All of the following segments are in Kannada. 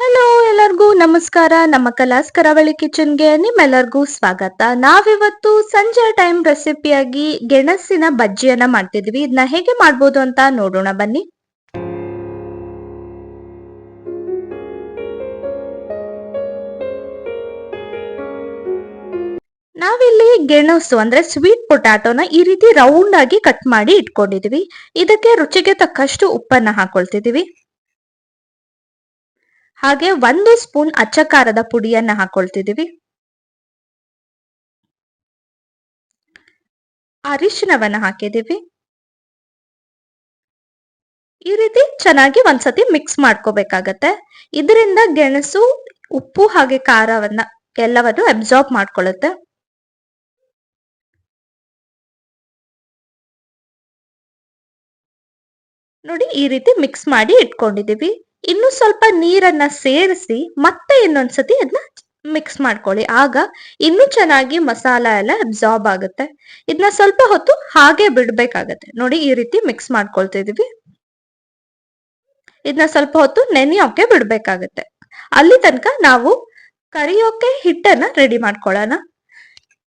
ಹಲೋ ಎಲ್ಲರಿಗೂ ನಮಸ್ಕಾರ. ನಮ್ಮ ಕಲಾಸ್ ಕರಾವಳಿ ಕಿಚನ್ಗೆ ನಿಮ್ಮೆಲ್ಲರಿಗೂ ಸ್ವಾಗತ. ನಾವಿವತ್ತು ಸಂಜೆ ಟೈಮ್ ರೆಸಿಪಿಯಾಗಿ ಗೆಣಸಿನ ಬಜ್ಜಿಯನ್ನ ಮಾಡ್ತಿದ್ವಿ. ಇದನ್ನ ಹೇಗೆ ಮಾಡ್ಬೋದು ಅಂತ ನೋಡೋಣ, ಬನ್ನಿ. ನಾವಿಲ್ಲಿ ಗೆಣಸು, ಅಂದ್ರೆ ಸ್ವೀಟ್ ಪೊಟ್ಯಾಟೋನ ಈ ರೀತಿ ರೌಂಡ್ ಆಗಿ ಕಟ್ ಮಾಡಿ ಇಟ್ಕೊಂಡಿದೀವಿ. ಇದಕ್ಕೆ ರುಚಿಗೆ ತಕ್ಕಷ್ಟು ಉಪ್ಪನ್ನ ಹಾಕೊಳ್ತಿದೀವಿ. ಹಾಗೆ ಒಂದು ಸ್ಪೂನ್ ಅಚ್ಚ ಖಾರದ ಪುಡಿಯನ್ನ ಹಾಕೊಳ್ತಿದೀವಿ ಅರಿಶಿನವನ್ನ ಹಾಕಿದೀವಿ ಈ ರೀತಿ ಚೆನ್ನಾಗಿ ಒಂದ್ಸತಿ ಮಿಕ್ಸ್ ಮಾಡ್ಕೋಬೇಕಾಗತ್ತೆ. ಇದರಿಂದ ಗೆಣಸು, ಉಪ್ಪು ಹಾಗೆ ಖಾರವನ್ನ ಎಲ್ಲವನ್ನು ಅಬ್ಸಾರ್ಬ್ ಮಾಡ್ಕೊಳ್ಳುತ್ತೆ ನೋಡಿ ಈ ರೀತಿ ಮಿಕ್ಸ್ ಮಾಡಿ ಇಟ್ಕೊಂಡಿದೀವಿ ಇನ್ನು ಸ್ವಲ್ಪ ನೀರನ್ನ ಸೇರಿಸಿ ಮತ್ತೆ ಇನ್ನೊಂದ್ಸತಿ ಅದನ್ನ ಮಿಕ್ಸ್ ಮಾಡ್ಕೊಳ್ಳಿ. ಆಗ ಇನ್ನು ಚೆನ್ನಾಗಿ ಮಸಾಲ ಎಲ್ಲ ಅಬ್ಸಾರ್ಬ್ ಆಗುತ್ತೆ. ಇದನ್ನ ಸ್ವಲ್ಪ ಹೊತ್ತು ಹಾಗೆ ಬಿಡ್ಬೇಕಾಗತ್ತೆ. ನೋಡಿ ಈ ರೀತಿ ಮಿಕ್ಸ್ ಮಾಡ್ಕೊಳ್ತಿದೀವಿ ಇದನ್ನ ಸ್ವಲ್ಪ ಹೊತ್ತು ನೆನೆಯೋಕೆ ಬಿಡ್ಬೇಕಾಗತ್ತೆ. ಅಲ್ಲಿ ತನಕ ನಾವು ಕರಿಯೋಕೆ ಹಿಟ್ಟನ್ನ ರೆಡಿ ಮಾಡ್ಕೊಳ್ಳೋಣ.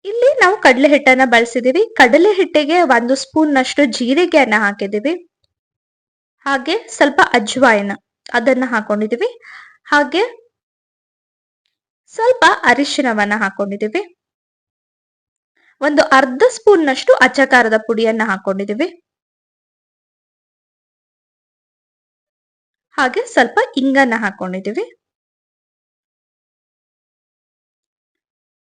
ಇಲ್ಲಿ ನಾವು ಕಡಲೆ ಹಿಟ್ಟನ್ನ ಬಳಸಿದೀವಿ. ಕಡಲೆ ಹಿಟ್ಟಿಗೆ ಒಂದು ಸ್ಪೂನ್ ನಷ್ಟು ಜೀರಿಗೆಯನ್ನ ಹಾಕಿದೀವಿ. ಹಾಗೆ ಸ್ವಲ್ಪ ಅಜ್ವಾಯಿನ. ಅದನ್ನ ಹಾಕೊಂಡಿದೀವಿ. ಹಾಗೆ ಸ್ವಲ್ಪ ಅರಿಶಿನವನ್ನ ಹಾಕೊಂಡಿದೀವಿ. ಒಂದು ಅರ್ಧ ಸ್ಪೂನ್ ನಷ್ಟು ಅಚ್ಚಕಾರದ ಪುಡಿಯನ್ನ ಹಾಕೊಂಡಿದೀವಿ. ಹಾಗೆ ಸ್ವಲ್ಪ ಇಂಗನ್ನ ಹಾಕೊಂಡಿದೀವಿ.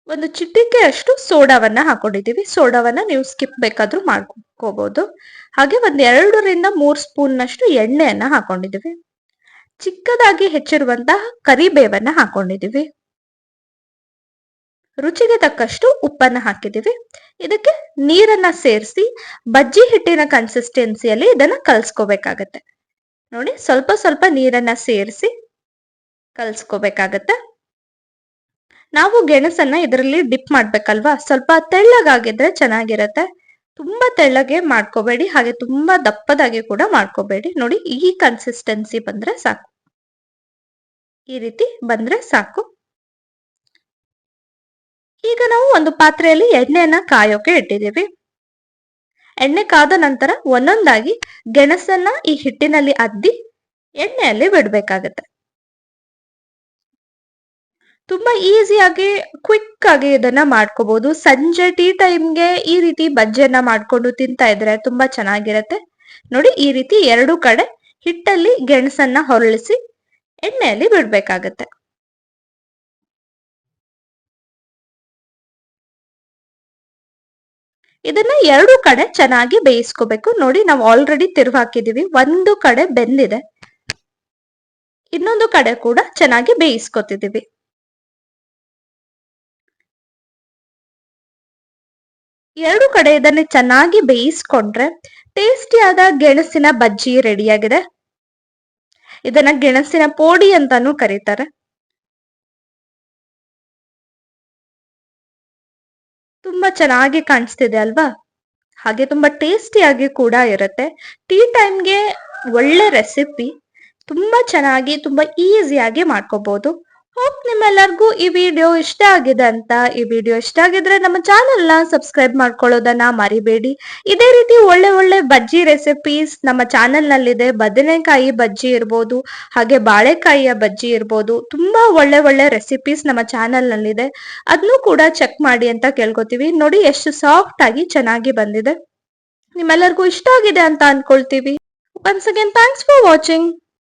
ಒಂದು ಚಿಟಿಕೆ ಅಷ್ಟು ಸೋಡಾವನ್ನ ಹಾಕೊಂಡಿದೀವಿ. ಸೋಡಾವನ್ನ ನೀವು ಸ್ಕಿಪ್ ಬೇಕಾದ್ರೂ ಮಾಡ್ಕೋಬಹುದು ಹಾಗೆ ಒಂದ್ ಎರಡರಿಂದ ಮೂರ್ ಸ್ಪೂನ್ ನಷ್ಟು ಎಣ್ಣೆಯನ್ನ ಹಾಕೊಂಡಿದೀವಿ. ಚಿಕ್ಕದಾಗಿ ಹೆಚ್ಚಿರುವಂತಹ ಕರಿಬೇವನ್ನ ಹಾಕೊಂಡಿದೀವಿ ರುಚಿಗೆ ತಕ್ಕಷ್ಟು ಉಪ್ಪನ್ನ ಹಾಕಿದೀವಿ ಇದಕ್ಕೆ ನೀರನ್ನ ಸೇರಿಸಿ, ಬಜ್ಜಿ ಹಿಟ್ಟಿನ ಕನ್ಸಿಸ್ಟೆನ್ಸಿಯಲ್ಲಿ ಇದನ್ನ ಕಲ್ಸ್ಕೋಬೇಕಾಗತ್ತೆ. ನೋಡಿ, ಸ್ವಲ್ಪ ಸ್ವಲ್ಪ ನೀರನ್ನ ಸೇರಿಸಿ ಕಲ್ಸ್ಕೋಬೇಕಾಗತ್ತೆ. ನಾವು ಗೆಣಸನ್ನ ಇದರಲ್ಲಿ ಡಿಪ್ ಮಾಡ್ಬೇಕಲ್ವಾ? ಸ್ವಲ್ಪ ತೆಳ್ಳಗಾಗಿದ್ರೆ ಚೆನ್ನಾಗಿರತ್ತೆ. ತುಂಬಾ ತೆಳ್ಳಗೆ ಮಾಡ್ಕೋಬೇಡಿ, ಹಾಗೆ ತುಂಬಾ ದಪ್ಪದಾಗಿ ಕೂಡ ಮಾಡ್ಕೋಬೇಡಿ. ನೋಡಿ, ಈ ಕನ್ಸಿಸ್ಟೆನ್ಸಿ ಬಂದ್ರೆ ಸಾಕು. ಈ ರೀತಿ ಬಂದ್ರೆ ಸಾಕು. ಈಗ ನಾವು ಒಂದು ಪಾತ್ರೆಯಲ್ಲಿ ಎಣ್ಣೆಯನ್ನ ಕಾಯೋಕೆ ಇಟ್ಟಿದ್ದೀವಿ. ಎಣ್ಣೆ ಕಾದ ನಂತರ ಒಂದೊಂದಾಗಿ ಗೆಣಸನ್ನ ಈ ಹಿಟ್ಟಿನಲ್ಲಿ ಅದ್ದಿ ಎಣ್ಣೆಯಲ್ಲಿ ಬಿಡ್ಬೇಕಾಗತ್ತೆ. ತುಂಬಾ ಈಸಿಯಾಗಿ ಕ್ವಿಕ್ ಆಗಿ ಇದನ್ನ ಮಾಡ್ಕೋಬಹುದು ಸಂಜೆ ಟೀ ಟೈಮ್ಗೆ ಈ ರೀತಿ ಬಜ್ಜಿಯನ್ನ ಮಾಡ್ಕೊಂಡು ತಿಂತಾ ಇದ್ರೆ ತುಂಬಾ ಚೆನ್ನಾಗಿರತ್ತೆ. ನೋಡಿ, ಈ ರೀತಿ ಎರಡು ಕಡೆ ಹಿಟ್ಟಲ್ಲಿ ಗೆಣಸನ್ನ ಹೊರಳಿಸಿ ಎಣ್ಣೆಯಲ್ಲಿ ಬಿಡ್ಬೇಕಾಗತ್ತೆ. ಇದನ್ನ ಎರಡು ಕಡೆ ಚೆನ್ನಾಗಿ ಬೇಯಿಸ್ಕೋಬೇಕು. ನೋಡಿ, ನಾವು ಆಲ್ರೆಡಿ ತಿರುವು ಹಾಕಿದೀವಿ. ಒಂದು ಕಡೆ ಬೆಂದಿದೆ. ಇನ್ನೊಂದು ಕಡೆ ಕೂಡ ಚೆನ್ನಾಗಿ ಬೇಯಿಸ್ಕೊತಿದೀವಿ. ಎರಡು ಕಡೆ ಇದನ್ನು ಚೆನ್ನಾಗಿ ಬೇಯಿಸ್ಕೊಂಡ್ರೆ ಟೇಸ್ಟಿಯಾದ ಗೆಣಸಿನ ಬಜ್ಜಿ ರೆಡಿಯಾಗಿದೆ. ಇದನ್ನ ಗೆಣಸಿನ ಪೋಡಿ ಅಂತಾನೂ ಕರೀತಾರೆ. ತುಂಬಾ ಚೆನ್ನಾಗಿ ಕಾಣಿಸ್ತಿದೆ ಅಲ್ವಾ? ಹಾಗೆ ತುಂಬಾ ಟೇಸ್ಟಿಯಾಗಿ ಕೂಡ ಇರುತ್ತೆ. ಟೀ ಟೈಮ್ಗೆ ಒಳ್ಳೆ ರೆಸಿಪಿ. ತುಂಬಾ ಚೆನ್ನಾಗಿ, ತುಂಬಾ ಈಸಿಯಾಗಿ ಮಾಡ್ಕೋಬಹುದು ಹೋಪ್ ನಿಮ್ಮೆಲ್ಲರಿಗೂ ಈ ವಿಡಿಯೋ ಇಷ್ಟ ಆಗಿದೆ ಅಂತ ಈ ವಿಡಿಯೋ ಇಷ್ಟ ಆಗಿದ್ರೆ ನಮ್ಮ ಚಾನೆಲ್ನ ಸಬ್ಸ್ಕ್ರೈಬ್ ಮಾಡ್ಕೊಳ್ಳೋದನ್ನ ಮರಿಬೇಡಿ. ಇದೇ ರೀತಿ ಒಳ್ಳೆ ಒಳ್ಳೆ ಬಜ್ಜಿ ರೆಸಿಪೀಸ್ ನಮ್ಮ ಚಾನೆಲ್ ನಲ್ಲಿದೆ. ಬದನೆಕಾಯಿ ಬಜ್ಜಿ ಇರ್ಬೋದು, ಹಾಗೆ ಬಾಳೆಕಾಯಿಯ ಬಜ್ಜಿ ಇರ್ಬೋದು, ತುಂಬಾ ಒಳ್ಳೆ ಒಳ್ಳೆ ರೆಸಿಪೀಸ್ ನಮ್ಮ ಚಾನೆಲ್ ನಲ್ಲಿದೆ. ಅದನ್ನು ಕೂಡ ಚೆಕ್ ಮಾಡಿ ಅಂತ ಕೇಳ್ಕೊತೀವಿ. ನೋಡಿ ಎಷ್ಟು ಸಾಫ್ಟ್ ಆಗಿ ಚೆನ್ನಾಗಿ ಬಂದಿದೆ. ನಿಮ್ಮೆಲ್ಲರಿಗೂ ಇಷ್ಟ ಆಗಿದೆ ಅಂತ ಅನ್ಕೊಳ್ತೀವಿ. Once again thanks for watching